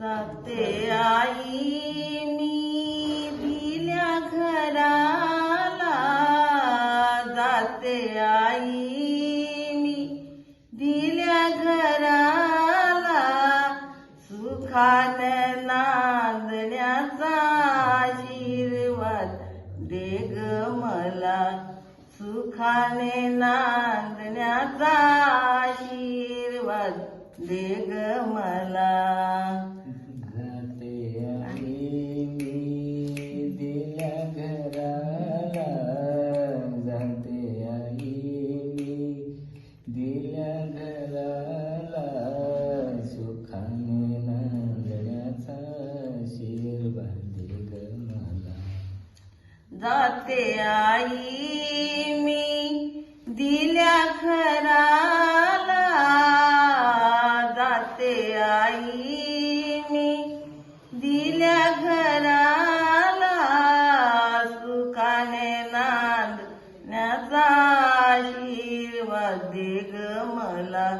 जाते आईनी जाते आई मी दिल्या घराला जाते आई मी दिल्या घराला सुखात नांदण्याचा मला सुखाने नांदण्याचा आशीर्वाद दे ग मला. जाते आई मी दिल्या खराला जाते आई मी दिल्या घराला. सुखाने नांदण्याचा आशीर्वाद दे ग मला.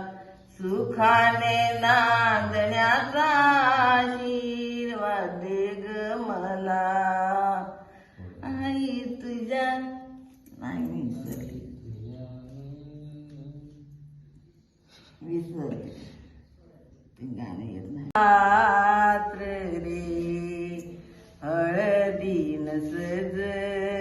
सुखाने नांदण्याचा आशीर्वाद दे ग मला. गाणं येत नाही रात्र रे हळदीन सजली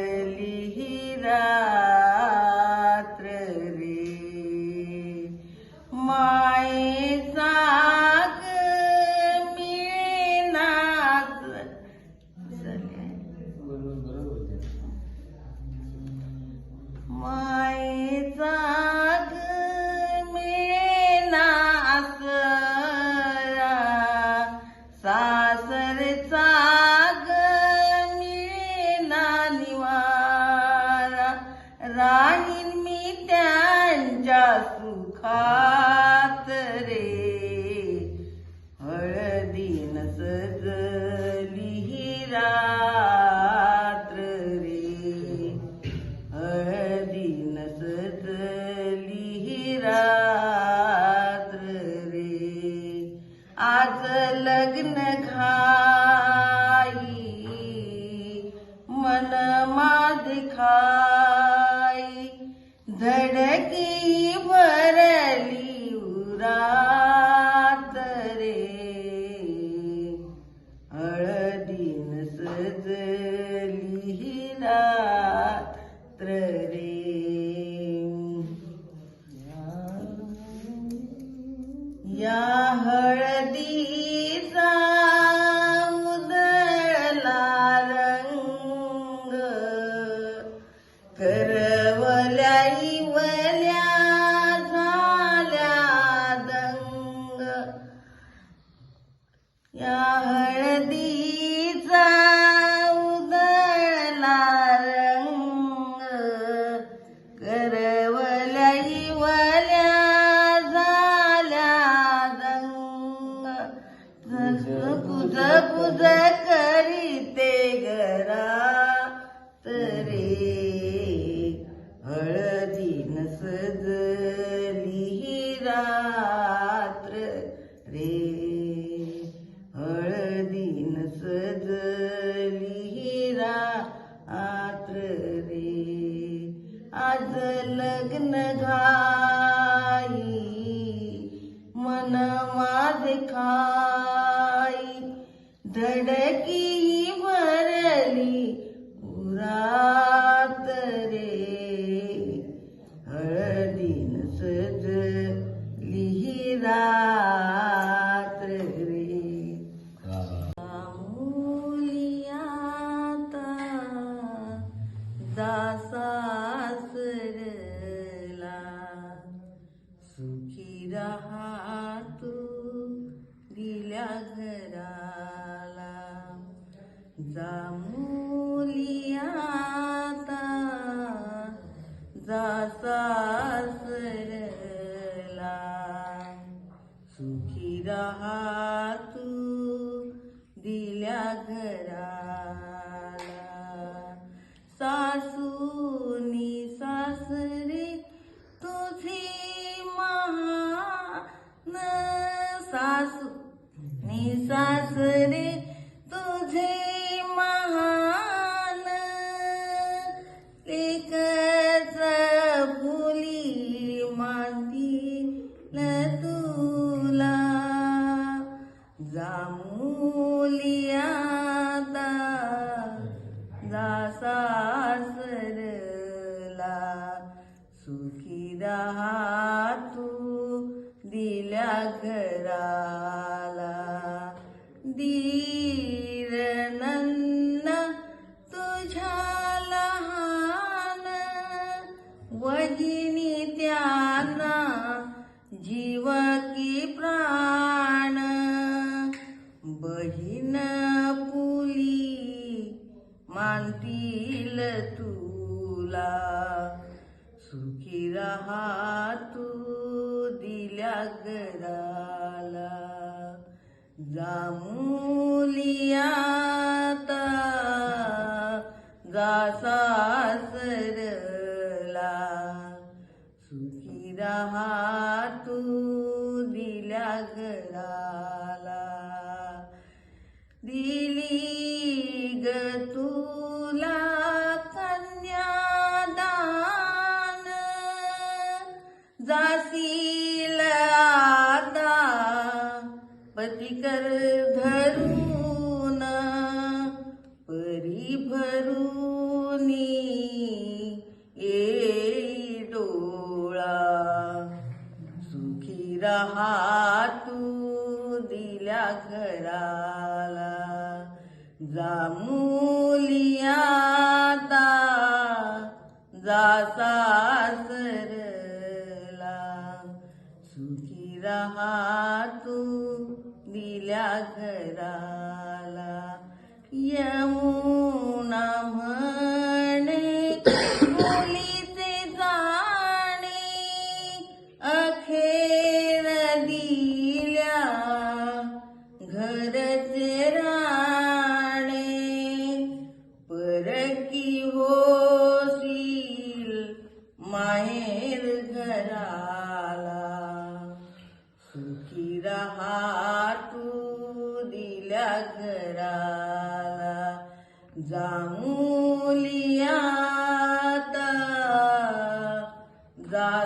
मन माझ खाई धडकी भरली उरात रे. हळदीन सजली ही रात्र Good. रे. आज लग्न घाई मन माझ खाई. धडकी भरली पुरा सासरला सुखी रहा तू दिल्या घराला। जामुलिया जा सुखी रहा तू दिल्या घराला. दीर नन्न तुझ्या लहान वहिनी त्यांना जीवन सुखी रहा तू दिल्या गराला जामुलियाता जा सरला. सुखी रहा जाशील आता पतिकर धरून परी भरूनी ये डोळा सुखी रहा तू दिल्या घराला. जामुलिया जासा रहा तू दिल्या घराला. यमुना म्हणे मुलीचे जाणे अखेर दिल्या. घरचे राणे परकी होशील माहेर घरा सुखी तू दिल्या घराला. जामुलियाता जा